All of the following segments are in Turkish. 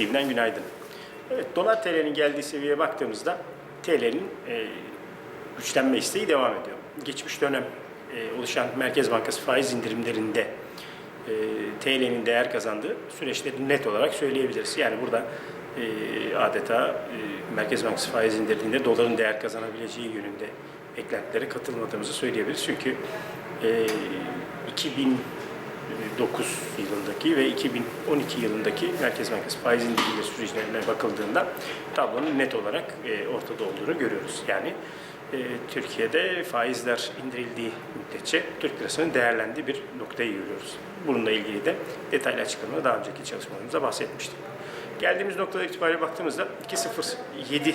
yeniden günaydın. Evet, dolar TL'nin geldiği seviyeye baktığımızda TL'nin e, güçlenme isteği devam ediyor. Geçmiş dönem e, oluşan Merkez Bankası faiz indirimlerinde e, TL'nin değer kazandığı süreçleri net olarak söyleyebiliriz. Yani burada e, adeta e, Merkez Bankası faiz indirdiğinde doların değer kazanabileceği yönünde beklentilere katılmadığımızı söyleyebiliriz. Çünkü e, 2009 yılındaki ve 2012 yılındaki Merkez Bankası faiz indirimi süreçlerine bakıldığında tablonun net olarak e, ortada olduğunu görüyoruz. Yani e, Türkiye'de faizler indirildiği müddetçe Türk lirasının değerlendiği bir noktayı görüyoruz. Bununla ilgili de detaylı açıklamada daha önceki çalışmalarımızda bahsetmiştik. Geldiğimiz noktada itibariyle baktığımızda 2.07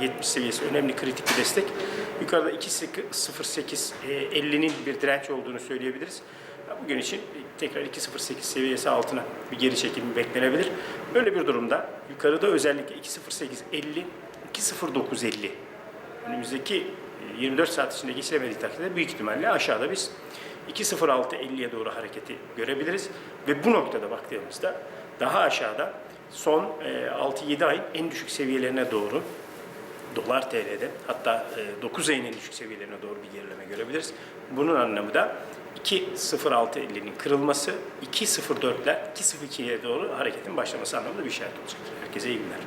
e, 70 seviyesi önemli kritik bir destek. Yukarıda 2.08 e, 50'nin bir direnç olduğunu söyleyebiliriz. Bugün için tekrar 2.08 seviyesi altına bir geri çekilme beklenebilir. Böyle bir durumda yukarıda özellikle 2.08 50 2.09 50 önümüzdeki e, 24 saat içinde geçiremediği takdirde büyük ihtimalle aşağıda biz 2.06.50'ye doğru hareketi görebiliriz. Ve bu noktada baktığımızda daha aşağıda son e, 6-7 ayın en düşük seviyelerine doğru dolar TL'de hatta e, 9 ayın en düşük seviyelerine doğru bir gerileme görebiliriz. Bunun anlamı da 2.06.50'nin kırılması 2.04'ler 2.02'ye doğru hareketin başlaması anlamında bir işaret olacaktır. Herkese iyi günler.